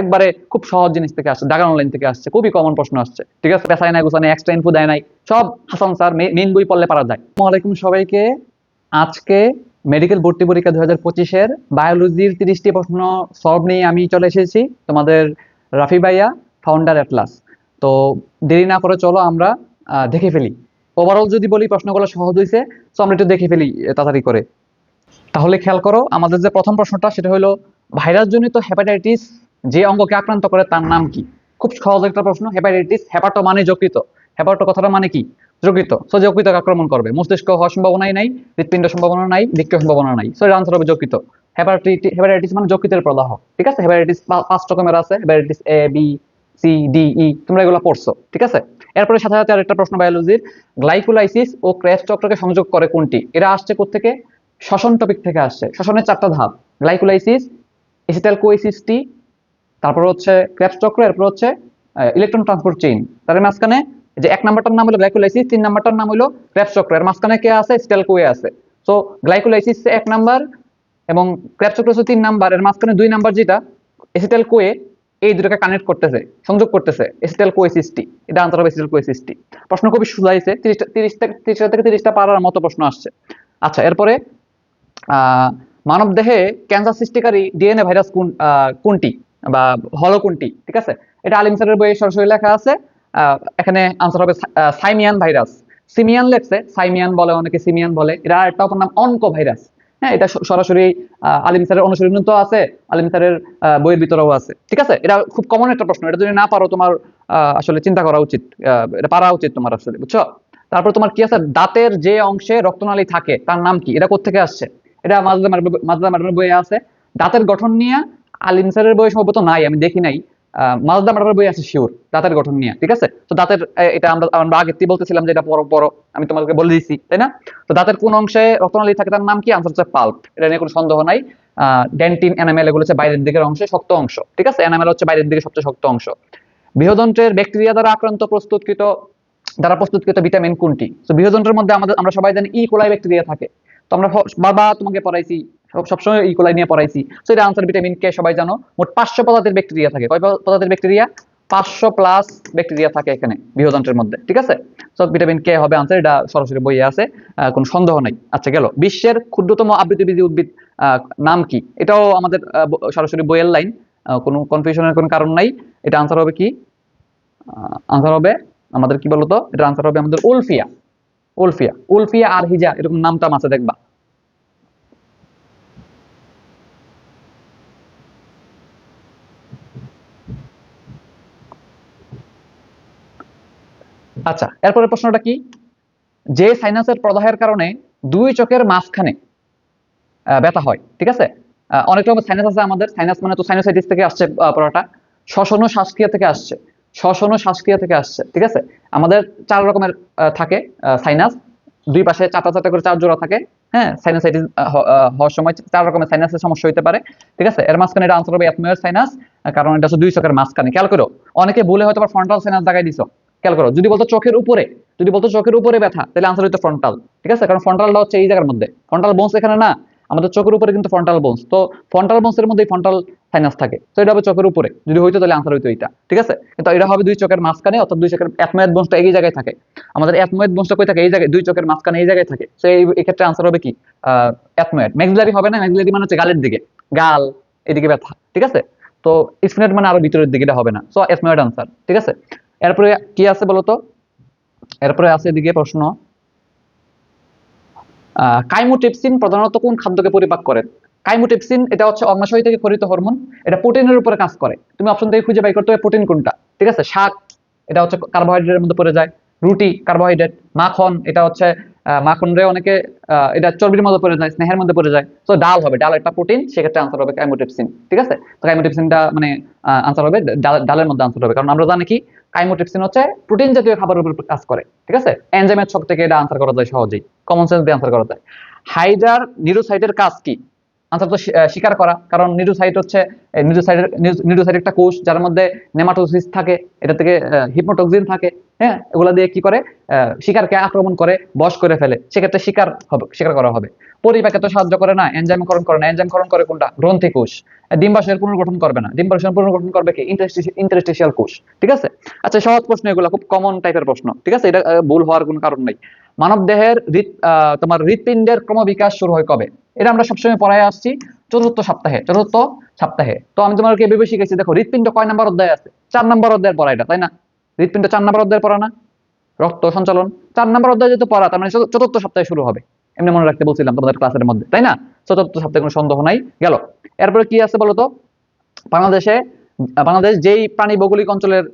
একবারে খুব সহজ জিনিস থেকে আসছে ডাগান অনলাইন থেকে আসছে, খুবই কমন প্রশ্ন আসছে। ঠিক আছে? পেশায় নাই গুছানে এক্সট্রা ইনফো দেয় নাই, সব হাসান স্যার মেইন বই পড়লে পারা যায়। আলাইকুম সবাইকে। আজকে মেডিকেল ভর্তি পরীক্ষা দু হাজার পঁচিশের বায়োলজির তিরিশটি প্রশ্ন সলভ নিয়ে আমি চলে এসেছি তোমাদের রাফি ভাইয়া ফাউন্ডার অ্যাটলাস তো দেরি না করে চলো আমরা দেখে ফেলি। ওভারঅল যদি বলি প্রশ্নগুলো সহজ হয়েছে তো আমরা একটু দেখে ফেলি তাড়াতাড়ি করে। তাহলে খেয়াল করো, আমাদের যে প্রথম প্রশ্নটা, সেটা হলো, ভাইরাসজনিত হেপাটাইটিস যে অঙ্গকে আক্রান্ত করে তার নাম কি? খুব সহজ একটা প্রশ্ন। হেপাটাইটিস হেপাটো মানে যকৃত হেপাটো কথাটা মানে কি? যকৃত সো যকৃতকে আক্রমণ করবে। মস্তিষ্ক হওয়ার সম্ভাবনাই নাই, হৃৎপিণ্ড সম্ভাবনা নাই বৃক্ষের সম্ভাবনা নাই। সো আনসার হবে যকৃত। হেপাটাইটিস হেপাটাইটিস মানে যকৃতের প্রদাহ। ঠিক আছে? হেপাটাইটিস পাঁচ রকমের আছে। Hepatitis A B C D E তোমরা এগুলো পড়ছো। ঠিক আছে? এরপরে সাথে সাথে আরেকটা প্রশ্ন বায়োলজির গ্লাইকোলাইসিস ও ক্র্যাশ চক্রকে সংযোগ করে কোনটি? এরা আসছে কোত্থেকে? শ্বসন টপিক থেকে আসছে। শ্বসনের চারটা ধাপ। গ্লাইকোলাইসিস এসিটাল কোএসিসটি তারপর হচ্ছে ক্র্যাপস চক্র, এরপর হচ্ছে ইলেকট্রন ট্রান্সপোর্ট চেইন তার মাঝখানে যে এক নাম্বারটার নাম হলো গ্লাইকোলাইসিস তিন নাম্বারটার নাম হলো ক্র্যাপস চক্র। এর মাঝখানে কে আছে? এসিটাল কোয়ে আছে সো গ্লাইকোলাইসিস এক নাম্বার এবং ক্র্যাপস চক্র হচ্ছে তিন নাম্বার। এর মাঝখানে দুই নাম্বার যেটা এসিটাল কোয়ে এই দুটোকে কানেক্ট করতেছে, সংযোগ করতেছে এসিটাল কোএসিসটি এটা আনসার হবে এসিটাল কোএসিসটি প্রশ্ন খুবই সুজাইছে তিরিশটা তিরিশটা তিরিশটা থেকে তিরিশটা পারার মতো প্রশ্ন আসছে। আচ্ছা এরপরে মানব দেহে ক্যান্সার সৃষ্টিকারী ডিএনএ ভাইরাস কোন কোনটি? বা হলো কোনটি, ঠিক আছে? এটা আলিম স্যারের বইয়ে সরাসরি লেখা আছে। এখানে আনসার হবে সাইমিয়ান ভাইরাস। সিমিয়ান লেখছে, সাইমিয়ান বলে অনেকে সিমিয়ান বলে। এটা একটা অপর নাম অনকো ভাইরাস। হ্যাঁ এটা সরাসরি আলিম স্যারের অনুশীলন তো আছে, আলিম স্যারের বইয়ের ভিতরেও আছে। ঠিক আছে? এটা খুব কমন একটা প্রশ্ন। এটা যদি না পারো তোমার আসলে চিন্তা করা উচিত এটা পারা উচিত তোমার আসলে, বুঝছ? তারপর তোমার কি আছে? দাঁতের যে অংশে রক্তনালী থাকে, তার নাম কি? এটা কোথেকে আসছে? এটা মাজদা মাজদা ম্যাডামের বইয়ে আছে। দাঁতের গঠন নিয়ে আলিম স্যারের বই সম্ভবত নাই, আমি দেখি নাই। মাজদা ম্যাডামের বই আছে শিওর, দাঁতের গঠন নিয়ে, ঠিক আছে? তো দাঁতের এটা আমরা আমরা আগে বলতেছিলাম যে এটা বড় বড় আমি তোমাকে বলে দিয়েছি তাই না? তো দাঁতের কোন অংশে রক্তনালী থাকে তার নাম কি? আনসার হচ্ছে পাল্প এটা নিয়ে কোনো সন্দেহ নাই। ডেন্টিন এনামেল এগুলো হচ্ছে বাইরের দিকের অংশে শক্ত অংশ, ঠিক আছে? এনামেল হচ্ছে বাইরের দিকে সবচেয়ে শক্ত অংশ। বৃহদন্ত্রের ব্যাকটেরিয়া দ্বারা আক্রান্ত প্রস্তুতকৃত, দ্বারা প্রস্তুতকৃত ভিটামিন কোনটি? তো বৃহদন্ত্রের মধ্যে আমাদের, আমরা সবাই জানি ই কোলাই ব্যাকটেরিয়া থাকে। তো আমরা বাবা তোমাকে পড়াইছি সবসময় ই কোলাই নিয়ে পড়াইছি। তো এটা আনসার ভিটামিন কে সবাই জানো। মোট পাঁচশো প্রজাতির ব্যাকটেরিয়া থাকে। কয় প্রজাতির ব্যাকটেরিয়া পাঁচশো প্লাস ব্যাকটেরিয়া থাকে এখানে বৃহদন্ত্রের মধ্যে। ঠিক আছে? তো ভিটামিন কে হবে আনসার এটা সরাসরি বইয়ে আছে। কোনো সন্দেহ নাই। আচ্ছা গেল। বিশ্বের ক্ষুদ্রতম আবৃতবীজী উদ্ভিদ নাম কি? এটাও আমাদের সরাসরি বইয়ের লাইন কোনো কনফিউশনের কোনো কারণ নাই। এটা আনসার হবে কি? আনসার হবে আমাদের কি বলতো? এটা আনসার হবে আমাদের উলফিয়া। উলফিয়া। উলফিয়া আর হিজা, এরকম নামটা আছে দেখবা। আচ্ছা এরপরে প্রশ্নটা কি? যে সাইনাসের প্রদাহের কারণে দুই চোখের মাঝখানে ব্যথা হয়, ঠিক আছে? অনেক রকম সাইনাস আছে আমাদের সাইনাস মানে তো সাইনোসাইটিস থেকে আসছে পড়াটা শ্বসন শ্বাসক্রিয়া থেকে আসছে, শ্বসন শ্বাসক্রিয়া থেকে আসছে, ঠিক আছে? আমাদের চার রকমের থাকে সাইনাস দুই পাশে চারটা চারটা করে চার জোড়া থাকে হ্যাঁ? সাইনোসাইটিস হওয়ার সময় চার রকমের সাইনাসের সমস্যা হতে পারে, ঠিক আছে? এর মাঝখানে এটা আনসার হবে অ্যাথমোয়ার সাইনাস কারণ এটা হচ্ছে দুই চোখের মাঝখানে। খেয়াল করো, অনেকে ভুলে হয়তো ফ্রন্টাল সাইনাস দেখাই দিছো। খেয়াল করো, যদি বলতো চোখের উপরে, যদি বলতো চোখের উপরে ব্যথা, তাহলে আনসার হইতো ফ্রন্টাল ঠিক আছে? কারণ ফ্রন্টালটা হচ্ছে এই জায়গার মধ্যে। ফ্রন্টাল বোনস এখানে না, আমাদের চোখের উপরে কিন্তু ফ্রন্টাল বোনস তো ফ্রন্টাল বোনসের মধ্যে ফ্রন্টাল সাইনাস থাকে। তো এটা হবে চোখের উপরে। যদি হইতো তাহলে আনসার হইতো এটা ঠিক আছে? কিন্তু এটা হবে দুই চোখের মাঝখানে, অর্থাৎ দুই চোখের অ্যাথময়েড বোনসটা এই জায়গায় থাকে। আমাদের অ্যাথময়েড বোনসটা কই থাকে? এই জায়গায়, দুই চোখের মাঝখানে এই জায়গায় থাকে। তো এই ক্ষেত্রে আনসার হবে কি? অ্যাথময়েড ম্যাক্সিলারি হবে না ম্যাক্সিলারি মানে হচ্ছে গালের দিকে। গাল, এদিকে ব্যথা, ঠিক আছে? তো স্পিনেট মানে আরও ভিতরের দিকে, এটা হবে না। সো অ্যাথময়েড আনসার ঠিক আছে? এরপরে কি আছে বলতো? এরপরে আছে এদিকে প্রশ্ন আহ, কাইমোট্রিপসিন প্রধানত কোন খাদ্যকে পরিপাক করে? কাইমোট্রিপসিন এটা হচ্ছে অগ্নাশয় থেকে খরিত হরমোন এটা প্রোটিনের উপরে কাজ করে। তুমি অপশন থেকে খুঁজে বাই করতে হবে প্রোটিন কোনটা। ঠিক আছে? শাক এটা হচ্ছে কার্বোহাইড্রেটের মধ্যে পড়ে যায়। রুটি কার্বোহাইড্রেট মাখন এটা হচ্ছে আহ, মাখন রে অনেকে এটা চর্বির মধ্যে পড়ে যায় স্নেহের মধ্যে পড়ে যায়। তো ডাল হবে ডাল একটা প্রোটিন সেক্ষেত্রে আনসার হবে কাইমোট্রিপসিন ঠিক আছে? তো কাইমোট্রিপসিনটা মানে আনসার হবে ডাল- ডালের মধ্যে আনসার হবে। কারণ আমরা জানি কি কাইমোট্রিপসিন হচ্ছে প্রোটিন জাতীয় খাবারের উপর কাজ করে, ঠিক আছে? এনজাইমের ছক থেকে এটা আনসার করা যায় সহজেই কমন সেন্স দিয়ে আনসার করা যায়। হাইডার নিউরোসাইটের কাজ কি? আনসার তো স্বী- স্বীকার করা, কারণ নিউরোসাইট হচ্ছে নিউরোসাইটের নিউরোসাইট একটা কোষ, যার মধ্যে নেমাটোসিস থাকে এটা থেকে হিপনোটক্সিন থাকে। হ্যাঁ? এগুলা দিয়ে কি করে? শিকারকে আক্রমণ করে, বশ করে ফেলে। সেক্ষেত্রে শিকার হবে, শিকার করা হবে। পরিপাকে তো সাহায্য করে না এনজাইমকরণ করে না। এনজাইমকরণ করে কোনটা? গ্রন্থি কোষ। ডিম্বাশয়ের পুনর্গঠন করবে না। ডিম্বাশয়ের পুনর্গঠন করবে কি? ইন্টারেস্টিশিয়াল কোষ। ঠিক আছে? আচ্ছা সহজ প্রশ্ন এগুলো, খুব কমন টাইপের প্রশ্ন। ঠিক আছে? এটা ভুল হওয়ার কোনো কারণ নেই। মানব দেহের তোমার হৃৎপিণ্ডের ক্রমবিকাশ শুরু হয় কবে? এটা আমরা সবসময় পড়ায় আসছি চতুর্থ সপ্তাহে চতুর্থ সপ্তাহে। তো আমি তোমাকে ভেবে শিখেছি দেখো, হৃৎপিণ্ড কয় নাম্বার অধ্যায় আছে? চার নাম্বার অধ্যায়ের পড়া এটা, তাই না? হৃৎপিণ্ড চার নাম্বার অধ্যায়ের পড়া না? রক্ত সঞ্চালন। চার নাম্বার অধ্যায় যেহেতু পড়া, তার মানে চতুর্থ সপ্তাহে শুরু হবে। এমনি মনে রাখতে বলছিলাম তোমাদের ক্লাসের মধ্যে, তাই না? চতুর্থ সপ্তাহে কোনো সন্দেহ নাই, গেল। এরপরে কি আছে বলতো? বাংলাদেশে, বাংলাদেশ যেই প্রাণী ভৌগোলিক অঞ্চলের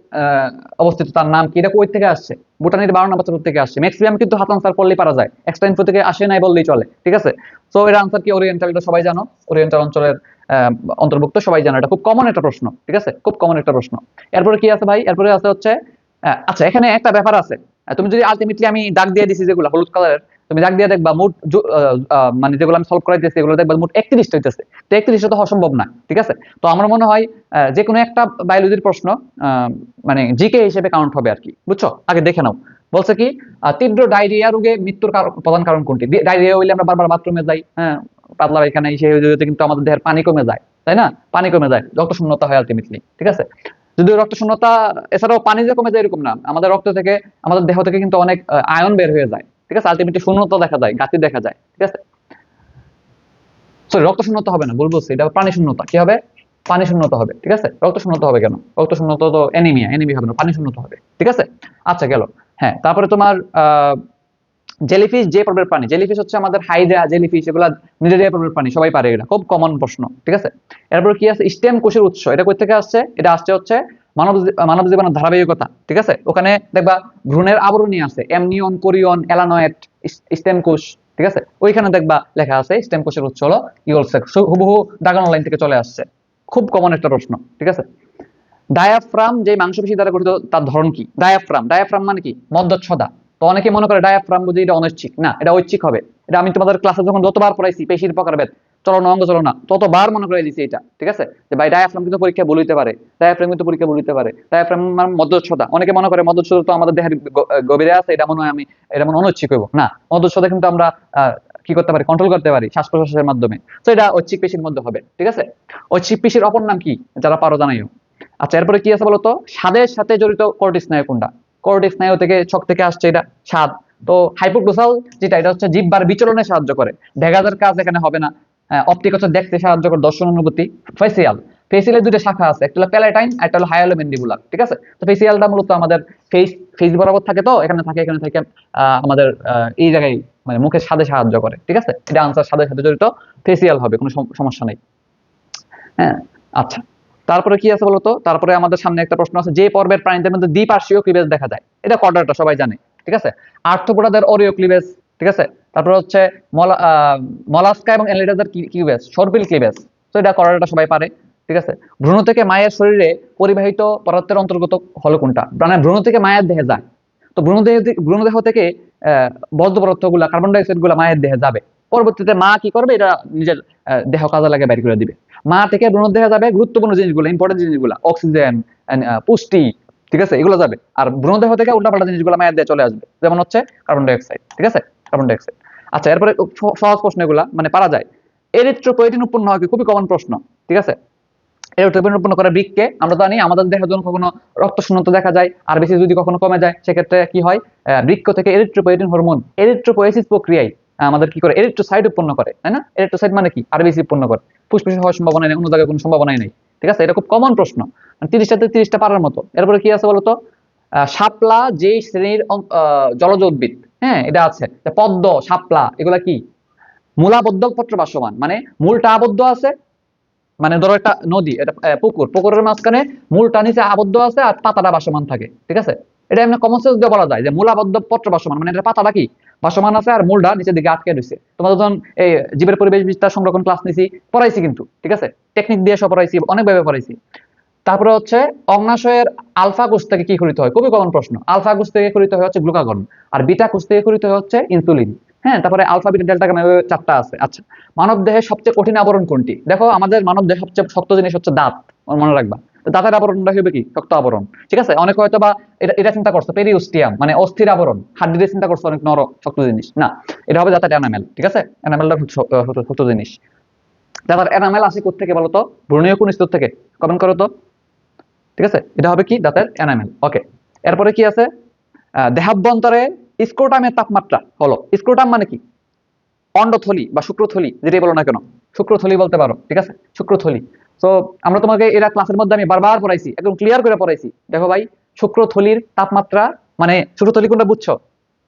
অবস্থিত, তার নাম কি? এটা কই থেকে আসছে? ভুটানের বারো নম্বর চতুর্থ থেকে আসছে। ম্যাক্সিমাম কিন্তু হাত আনসার করলেই পারা যায়। এক্সট্রা ইনফো থেকে আসে নাই বললেই চলে, ঠিক আছে? তো এর আনসার কি ওরিয়েন্টাল এটা সবাই জানো। ওরিয়েন্টাল অঞ্চলের অন্তর্ভুক্ত সবাই জানো। এটা খুব কমন একটা প্রশ্ন, ঠিক আছে? খুব কমন একটা প্রশ্ন। এরপরে কি আছে ভাই? এরপরে আছে হচ্ছে আচ্ছা এখানে একটা ব্যাপার আছে। তুমি যদি আলটিমেটলি আমি দাগ দিয়ে দিছি যেগুলো, হলুদ কালারের তুমি দাগ দিয়ে দেখবা মোট মানে যেগুলো আমি সলভ করাইতেছি, এগুলো দেখবা মোট একত্রিশটা হইতেছে। তো একত্রিশটা তো হওয়া সম্ভব না, ঠিক আছে? তো আমার মনে হয় যে কোনো একটা বায়োলজির প্রশ্ন মানে জিকে হিসেবে কাউন্ট হবে আর কি, বুঝছ? আগে দেখে নাও। বলছে কি তীব্র ডায়রিয়া রোগে মৃত্যুর প্রধান কারণ কোনটি? ডায়রিয়া হইলে আমরা বারবার বাথরুমে যাই হ্যাঁ? পাতলা পায়খানা সেই কিন্তু আমাদের দেহের পানি কমে যায়, তাই না? পানি কমে যায় রক্ত শূন্যতা হয় আলটিমেটলি ঠিক আছে? যদিও রক্ত শূন্যতা, এছাড়াও পানি যে কমে যায় এরকম না। আমাদের রক্ত থেকে, আমাদের দেহ থেকে কিন্তু অনেক আয়ন বের হয়ে যায়। ঠিক আছে? আলটিমেটলি শূন্যতা দেখা যায় গাতি দেখা যায়। ঠিক আছে? সরি রক্ত শূন্যতা হবে না বলছি। এটা পানি শূন্যতা। কি হবে? পানি শূন্যতা হবে। ঠিক আছে? রক্ত শূন্যতা হবে কেন? রক্ত শূন্যতা তো এনিমিয়া এনিমি হবে না, পানি শূন্যতা হবে। ঠিক আছে? আচ্ছা গেল। হ্যাঁ তারপরে তোমার, আহ জেলিফিশ যে পর্বের প্রাণী জেলিফিশ হচ্ছে আমাদের হাইড্রা জেলিফিশ এগুলা নিজেদের পর্বের প্রাণী সবাই পারে এটা খুব কমন প্রশ্ন, ঠিক আছে? এরপর কি আছে? স্টেম কোষের উৎস, এটা কই থেকে আসছে? এটা আসছে হচ্ছে মানব মানব জীবনের ধারাবাহিকতা, ঠিক আছে? ওখানে দেখবা ভ্রূণের আবরণী আছে এমনিয়ন কোরিয়ন এলানয়েট স্টেম কোষ, ঠিক আছে? ওইখানে দেখবা লেখা আছে, স্টেম কোষের উৎস হলো ইউলসেক হুবহু ড্রাগন লাইন থেকে চলে আসছে, খুব কমন একটা প্রশ্ন, ঠিক আছে? ডায়াফ্রাম যে মাংসপেশি দ্বারা গঠিত, তার ধরন কি? ডায়াফ্রাম ডায়াফ্রাম মানে কি? মদ্যচ্ছদা তো অনেকে মনে করে ডায়াফ্রাম বুঝি এটা অনৈচ্ছিক না, এটা ঐচ্ছিক হবে। এটা আমি তোমাদের ক্লাসে যখন যতবার পড়াইছি, পেশির প্রকারভেদ চলনা অঙ্গ চলনা ততবার মনে করে দিছি এটা, ঠিক আছে? যে ভাই ডায়াফ্রাম কিন্তু পরীক্ষা বলিতে পারে ডায়াফ্রাম কিন্তু পরীক্ষা বলিতে পারে ডায়াফ্রাম মানে অনেকে মনে করে মদ্যচ্ছদা তো আমাদের দেহের গভীরে আছে, এটা মনে হয় আমি, এটা মনে অনৈচ্ছিক হইব। না মদ্যচ্ছদা কিন্তু আমরা কি করতে পারি? কন্ট্রোল করতে পারি শ্বাস প্রশ্বাসের মাধ্যমে। তো এটা ঐচ্ছিক পেশির মধ্যে হবে, ঠিক আছে? ঐচ্ছিক পেশির অপর নাম কি? যারা পারো জানাইও। আচ্ছা এরপরে কি আছে বলতো? স্বাদের সাথে জড়িত কোর্টি স্নায়ু কোনটা? কোর্টি স্নায়ু থেকে ছক থেকে আসছে, এটা স্বাদ তো হাইপোগ্লোসাল যেটা, এটা হচ্ছে জিব্বার বিচলনে সাহায্য করে। ভেগাদের কাজ এখানে হবে না। অপটিক হচ্ছে দেখতে সাহায্য করে দর্শন অনুভূতি। ফেসিয়াল ফেসিয়ালের দুটো শাখা আছে, একটা হলো প্যালাটাইন একটা হলো হায়ালো মেন্ডিবুলার ঠিক আছে? তো ফেসিয়ালটা মূলত আমাদের ফেস ফেস বরাবর থাকে তো, এখানে থাকে এখানে থাকে আমাদের এই জায়গায় মানে মুখের স্বাদে সাহায্য করে, ঠিক আছে? এটা আনসার স্বাদের সাথে জড়িত। ফেসিয়াল হবে, কোনো সমস্যা নেই। হ্যাঁ আচ্ছা। তারপরে কি আছে বলতো? তারপরে আমাদের সামনে একটা প্রশ্ন আছে, যে পর্বের প্রাণীদের মধ্যে দ্বিপার্শ্বীয় ক্লিভেজ দেখা যায়। এটা কর্ডারটা সবাই জানে, ঠিক আছে? আর্থ্রোপোডাদের অরিও ক্লিভেজ ঠিক আছে? তারপরে হচ্ছে মলাস্কা এবং এলিডাদের ক্লিভেজ সর্পিল ক্লিভেজ তো এটা কর্ডারটা সবাই পারে, ঠিক আছে? ভ্রূণ থেকে মায়ের শরীরে পরিবাহিত পদার্থের অন্তর্গত হলো কোনটা? মানে ভ্রূণ থেকে মায়ের দেহে যায়। তো ভ্রূণদেহ ভ্রূণদেহ থেকে বদ্ধ পদার্থগুলা কার্বন ডাইঅক্সাইডগুলা মায়ের দেহে যাবে। পরবর্তীতে মা কি করবে? এটা নিজের দেহ কাজে লাগে বের করে দিবে। মা থেকে ভ্রূণ দেহে যাবে গুরুত্বপূর্ণ জিনিসগুলো ইম্পর্টেন্ট জিনিসগুলো অক্সিজেন পুষ্টি, ঠিক আছে? এগুলো যাবে। আর ভ্রূণ দেহ থেকে উল্টাপাল্টা জিনিসগুলো মায়ের দেহে চলে আসবে। যেমন হচ্ছে কার্বন ডাইঅক্সাইড ঠিক আছে? কার্বন ডাইঅক্সাইড আচ্ছা এরপরে সহজ প্রশ্ন এগুলা মানে পারা যায়। এরিথ্রোপোয়েটিন উৎপন্ন হয়? খুবই কমন প্রশ্ন, ঠিক আছে? এরিথ্রোপোয়েটিন উৎপন্ন করে বৃক্ষকে, আমরা জানি আমাদের দেহের জন্য কখনো রক্ত শূন্যতা দেখা যায়, আর বেশি যদি কখনো কমে যায়, সেক্ষেত্রে কি হয়? বৃক্ষ থেকে এরিথ্রোপোয়েটিন হরমোন, এরিথ্রোপোয়েসিস প্রক্রিয়ায় আমাদের কি করে? এরিথ্রোসাইট উৎপন্ন করে, তাই না? এরিথ্রোসাইট মানে কি? আরবিসি উৎপন্ন করে। ফুসফুসে হওয়ার সম্ভাবনা নেই, অন্য জায়গায় কোনো সম্ভাবনাই নেই। ঠিক আছে? এটা খুব কমন প্রশ্ন। মানে তিরিশটাতে তিরিশটা পারার মতো। এরপরে কি আছে বলতো? শাপলা যেই শ্রেণির জলজ উদ্ভিদ হ্যাঁ এটা আছে। যে পদ্ম, শাপলা, এগুলা কি? মূলাবদ্ধ পত্র বাসমান। মানে মূলটা আবদ্ধ আছে মানে ধরো একটা নদী, এটা পুকুর। পুকুরের মাঝখানে মূলটা নিচে আবদ্ধ আছে আর পাতাটা বাসমান থাকে। ঠিক আছে? এটা এমনি কমন সেন্স দিয়ে বলা যায় যে মূলাবদ্ধ পত্র বাসমান। মানে এটা পাতাটা কি? বাসমান আছে আর মূলটা নিচের দিকে আটকে রয়েছে। তোমাদের যখন এই জীবের পরিবেশ বিস্তার সংরক্ষণ ক্লাস নিছি, পড়াইছি কিন্তু, ঠিক আছে? টেকনিক দিয়ে সব পড়াইছি অনেকভাবে পড়াইছি। তারপরে হচ্ছে অগ্নাশয়ের আলফা কোষ থেকে কি খরিত হয়? খুবই কমন প্রশ্ন। আলফা কোষ থেকে খরিত হয় হচ্ছে গ্লুকাগন আর বিটা কোষ থেকে খরিত হয় হচ্ছে ইনসুলিন হ্যাঁ তারপরে আলফা, বিটা ডেল্টা গামা চারটা আছে। আচ্ছা মানব দেহের সবচেয়ে কঠিন আবরণ কোনটি? দেখো, আমাদের মানব দেহের সবচেয়ে শক্ত জিনিস হচ্ছে দাঁত, মনে রাখবা। দাঁতের আবরণটা হবে কি? শক্ত আবরণ। ঠিক আছে? অনেক হয়তো বা এটা এটা চিন্তা করছ পেরিওস্টিয়াম মানে অস্থির আবরণ। হাড্ডিতে চিন্তা করছ, অনেক নরম শক্ত জিনিস। না, এটা হবে দাঁতের এনামেল ঠিক আছে? এনামেলটা শক্ত জিনিস। দাঁতের এনামেল আসে থেকে বলো তো ভ্রূণীয় কোন স্তর থেকে। কমেন্ট করো তো। ঠিক আছে? এটা হবে কি? দাঁতের এনামেল ওকে এরপরে কি আছে? দেহাভ্যন্তরে স্ক্রোটামের তাপমাত্রা হলো। স্ক্রোটাম মানে কি? অন্ডথলি বা শুক্রথলি, যেটাই বলো না কেন। শুক্রথলি বলতে পারো, ঠিক আছে? শুক্রথলি। তো আমরা তোমাকে এরা ক্লাসের মধ্যে আমি বারবার পড়াইছি, একদম ক্লিয়ার করে পড়াইছি। দেখো ভাই শুক্রথলির তাপমাত্রা মানে শুক্রথলি কোনটা বুঝছ?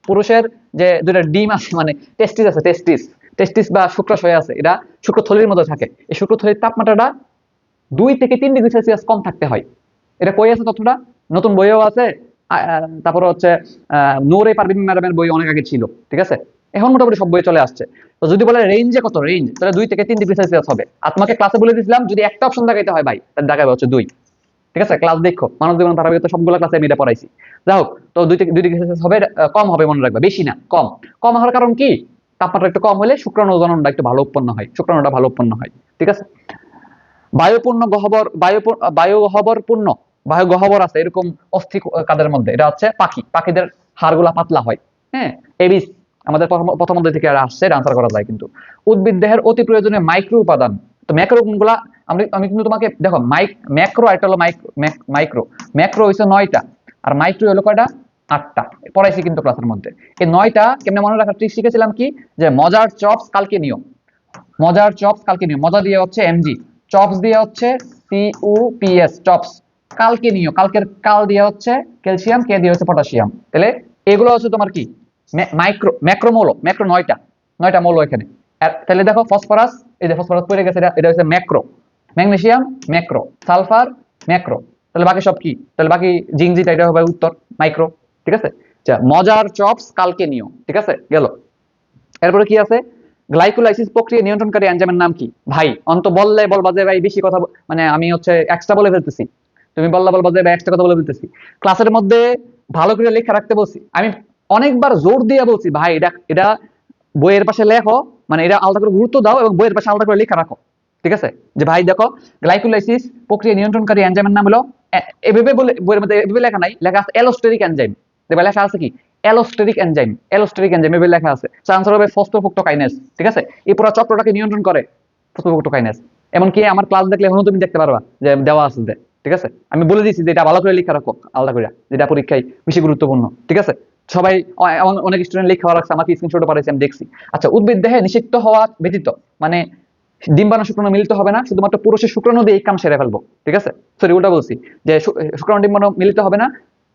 পুরুষের যে দুইটা ডিম আছে মানে টেস্টিস আছে টেস্টিস টেস্টিস বা শুক্রাশয় আছে, এটা শুক্রথলির মধ্যে থাকে। এই শুক্রথলির তাপমাত্রাটা দুই থেকে তিন ডিগ্রি সেলসিয়াস কম থাকতে হয়। এটা কই আছে তথ্যটা? নতুন বইও আছে তারপরে হচ্ছে নূরে পারভিন ম্যাডামের বই অনেক আগে ছিল, ঠিক আছে? এখন মোটামুটি সব বই চলে আসছে। তো যদি বলে রেঞ্জে কত? রেঞ্জ তাহলে দুই থেকে তিন ডিগ্রি সেলসিয়াস হবে। আর তোমাকে ক্লাসে বলে দিয়েছিলাম যদি একটা অপশন দেখাইতে হয়, ভাই, তাহলে দেখাবে হচ্ছে দুই। ঠিক আছে? ক্লাস দেখো। মানব জীবন ধারাবাহিক সবগুলো ক্লাসে আমি এটা পড়াইছি। যাই হোক, তো দুই থেকে দুই ডিগ্রি সেলসিয়াস হবে কম হবে মনে রাখবে। বেশি না, কম। কম হওয়ার কারণ কি? তাপমাত্রা একটু কম হলে শুক্রাণু জননটা একটু ভালো উৎপন্ন হয়। শুক্রাণুটা ভালো উৎপন্ন হয়। ঠিক আছে? বায়ুপূর্ণ গহ্বর বায়ু বায়ু গহ্বর পূর্ণ বায়ু গহ্বর আছে এরকম অস্থি কাদের মধ্যে? এটা হচ্ছে পাখি। পাখিদের হাড়গুলা পাতলা হয়। হ্যাঁ? এবিস। আমাদের প্রথম অধ্যায় থেকে এটা আসছে আনসার করা যায় কিন্তু। উদ্ভিদ দেহের অতি প্রয়োজনীয় মাইক্রো উপাদান। তো ম্যাক্রো কোনগুলা? আমি আমি কিন্তু তোমাকে দেখো মাইক ম্যাক্রো একটা হলো মাইক্রো ম্যাক্রো হইছে নয়টা, আর মাইক্রো হলো কয়টা? আটটা। পড়াইছি কিন্তু ক্লাসের মধ্যে। এই নয়টা কেমনে মনে রাখার ট্রিক শিখেছিলাম কি? যে মজার চপস কালকে নিয়ম মজার চপস কালকে নিয়ম মজা দিয়ে হচ্ছে এমজি চপস দিয়ে হচ্ছে সিউপিএস চপস কালকে নিও। কালকের কাল দিয়ে হচ্ছে ক্যালসিয়াম কে দিয়ে হচ্ছে পটাশিয়াম তাহলে এগুলো হচ্ছে তোমার কি? মাইক্রো, ম্যাক্রোমৌল, ম্যাক্রো নয়টা নয়টা মৌল এখানে। তাহলে দেখো ফসফরাস, এই যে ফসফরাস পড়ে গেছে, এটা এটা হচ্ছে macro. Magnesium, macro. Sulphur, macro. তাহলে বাকি সব কি? তাহলে বাকি জিঙ্ক যেটা এটা হবে উত্তর, মাইক্রো। ঠিক আছে? আচ্ছা মজার চপস কালকে নিও। ঠিক আছে? গেল। এরপরে কি আছে? গ্লাইকোলাইসিস প্রক্রিয়া নিয়ন্ত্রণকারী এনজাইমের নাম কি? ভাই, অন্ত বললে বলবা যে ভাই বেশি কথা মানে আমি হচ্ছে এক্সট্রা বলে ফেলতেছি। তুমি বললা বলবা যে ভাই এক্সট্রা কথা বলে ফেলতেছি। ক্লাসের মধ্যে ভালো করে লেখা রাখতে বলছি। আমি অনেকবার জোর দিয়ে বলছি, ভাই, এটা এটা বইয়ের পাশে লেখো মানে এটা আলাদা করে গুরুত্ব দাও এবং বইয়ের পাশে আলাদা করে লেখা রাখো। ঠিক আছে? যে, ভাই, দেখো গ্লাইকোলাইসিস প্রক্রিয়া নিয়ন্ত্রণকারী এনজাইমের নাম হলো এভাবে বলে, বইয়ের মধ্যে এভাবে লেখা নাই, লেখা আছে অ্যালোস্টেরিক এনজাইম দেখবে লেখা আছে কি? অ্যালোস্টেরিক এনজাইম অ্যালোস্টেরিক এনজাইম এভাবে লেখা আছে। আনসার হবে ফসফোফ্রুক্টোকাইনেস ঠিক আছে? এই পুরো চক্রটাকে নিয়ন্ত্রণ করে ফসফোফ্রুক্টোকাইনেস এমনকি আমার ক্লাস দেখলে এখনও তুমি দেখতে পারবা যে, দেওয়া আছে ঠিক আছে? আমি বলে দিয়েছি যে, এটা ভালো করে লেখা রাখো, আলাদা করে যেটা পরীক্ষায় বেশি গুরুত্বপূর্ণ, ঠিক আছে? সবাই অনেক স্টুডেন্ট লেখা রাখছে আমাকে স্ক্রিনশট পাঠাইছে, আমি দেখছি। আচ্ছা উদ্ভিদ দেহে নিষিক্ত হওয়া ব্যতীত মানে ডিম্বাণু শুক্রাণু মিলিত হবে না, শুধুমাত্র পুরুষের শুক্রাণু দিয়ে এই কাম সেরে ফেলব, ঠিক আছে? সরি উল্টা বলছি, যে শুক্রাণু ডিম্বাণু মিলিত হবে না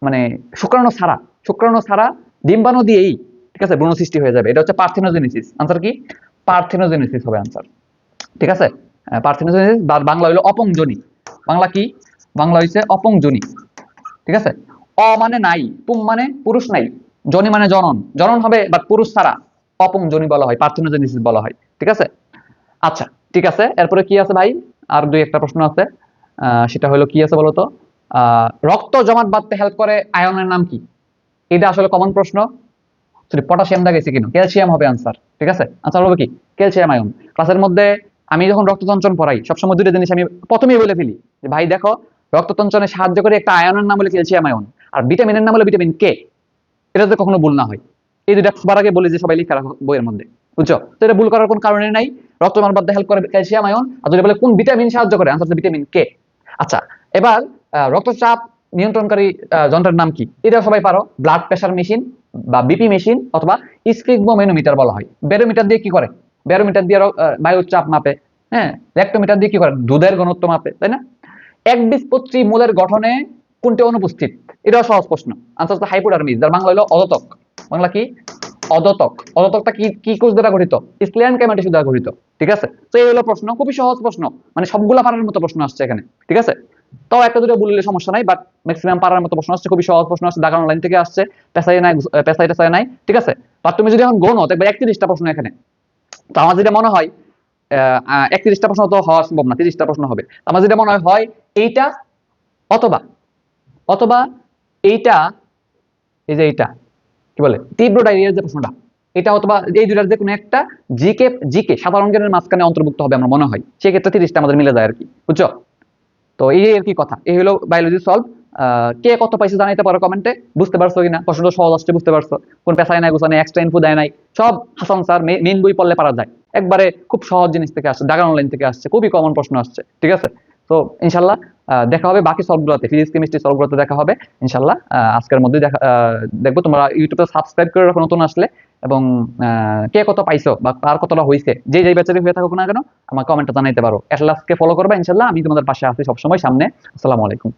মানে শুক্রাণু ছাড়া শুক্রাণু ছাড়া ডিম্বাণু দিয়েই, ঠিক আছে, ভ্রূণ সৃষ্টি হয়ে যাবে। এটা হচ্ছে পার্থেনোজেনেসিস। আনসার কি? পার্থেনোজেনেসিস হবে আনসার ঠিক আছে? পার্থেনোজেনেসিস বাংলা হলো অপংজনি। বাংলা কি? বাংলা হইছে অপংজনি, ঠিক আছে? অ মানে নাই পুং মানে পুরুষ নাই, জনি মানে জনন জনন হবে বাট পুরুষ ছাড়া অপংজনি বলা হয়, পার্থেনোজেনেসিস বলা হয়, ঠিক আছে? আচ্ছা ঠিক আছে, এরপরে কি আছে ভাই? আর দুই একটা প্রশ্ন আছে সেটা হলো কি আছে বলতো? রক্ত জমাট বাঁধতে হেল্প করে আয়নের নাম কি? এটা আসলে কমন প্রশ্ন। সরি পটাশিয়াম গেছে কেন? ক্যালসিয়াম হবে আনসার ঠিক আছে? আনসার হবে কি? ক্যালসিয়াম আয়ন ক্লাসের মধ্যে আমি যখন রক্ততঞ্চন পড়াই, সবসময় দুটো জিনিস আমি প্রথমেই বলে ফেলি। যে ভাই দেখো, রক্ততঞ্চনে সাহায্য করে একটা আয়নের নাম হলো ক্যালসিয়াম আয়ন আর ভিটামিনের নাম হলো ভিটামিন কে? এটা তো কখনো ভুল না হয়। এই দুটা সবার আগে বলি যে সবাই লিখে রাখো বইয়ের মধ্যে, বুঝছ? তো এটা ভুল করার কোনো কারণে নাই। রক্ত জমাট বাঁধতে হেল্প করে ক্যালসিয়াম আয়ন আর যদি বলে কোন ভিটামিন সাহায্য করে? Answer vitamin K. আচ্ছা এবার রক্তচাপ নিয়ন্ত্রণকারী যন্ত্রের নাম কি? এটা সবাই পারো। ব্লাড প্রেশার মেশিন বা বিপি মেশিন অথবা স্পিগমোমেনোমিটার বলা হয়। ব্যারোমিটার দিয়ে কি করে? ব্যারোমিটার দিয়ে বায়ুর চাপ মাপে। হ্যাঁ ল্যাক্টোমিটার দিয়ে কি করে? দুধের ঘনত্ব মাপে, তাই না? এক বীজপত্রী মূলের গঠনে কোনটি অনুপস্থিত? এটাও সহজ প্রশ্ন। আনসার হচ্ছে হাইপোডার্মিস যার বাংলা হলো অদতক বাংলা কি? অদতক অদতকটা কি কি কোষ দ্বারা গঠিত? স্ক্লিয়ান ক্যামাটিস দ্বারা গঠিত। ঠিক আছে? তো এই হলো প্রশ্ন, খুবই সহজ প্রশ্ন। মানে সবগুলা পারার মতো প্রশ্ন আসছে এখানে। ঠিক আছে? তাও একটা দুটো বললে সমস্যা নাই বাট ম্যাক্সিমাম পারার মতো প্রশ্ন আসছে, খুবই সহজ প্রশ্ন আসছে ঢাকা অনলাইন থেকে আসছে পেশাই নাই পেশাই টেসাই নাই, ঠিক আছে? বাট তুমি যদি এখন গণ, দেখবে একত্রিশটা প্রশ্ন এখানে। তো আমার যেটা মনে হয় একত্রিশটা প্রশ্ন তো হওয়া সম্ভব না, তিরিশটা প্রশ্ন হবে। আমার যেটা মনে হয় এইটা অথবা। অথবা এইটা, এই যে এইটা, কি বলে? তীব্র ডায়রিয়ার যে প্রশ্নটা, এটা অথবা এই দুটার যে কোনো একটা জিকে জিকে সাধারণ জ্ঞানের মাঝখানে অন্তর্ভুক্ত হবে আমার মনে হয়। সেক্ষেত্রে তিরিশটা আমাদের মিলে যায় আর কি, বুঝছ? তো এই আর কি কথা? এই হলো বায়োলজি সলভ কে কত পাইছে জানাইতে পারো কমেন্টে বুঝতে পারছ কিনা? প্রশ্নটা সহজ আসছে, বুঝতে পারছ? কোন পেশায় নাই গোছানে এক্সট্রা ইনফো দেয় নাই, সব হাসান স্যার মেইন বই পড়লে পারা যায়। একবারে খুব সহজ জিনিস থেকে আসছে ঢাকা অনলাইন থেকে আসছে, খুবই কমন প্রশ্ন আসছে, ঠিক আছে? তো ইনশাল্লাহ দেখা হবে বাকি সলভগুলোতে ফিজিক্স কেমিস্ট্রি সলভগুলোতে দেখা হবে ইনশাল্লাহ আজকের মধ্যে দেখা দেখব তোমরা ইউটিউবে সাবস্ক্রাইব করে রাখো নতুন আসলে, এবং কে কত পাইছো বা কার কতটা হয়েছে যে যেই ব্যাচারে হয়ে থাকুক না কেন, আমার কমেন্টটা জানাইতে পারো। অ্যাটলাসকে ফলো করবে ইনশাল্লাহ আমি তোমাদের পাশে আছি সবসময় সামনে। আসসালামু আলাইকুম।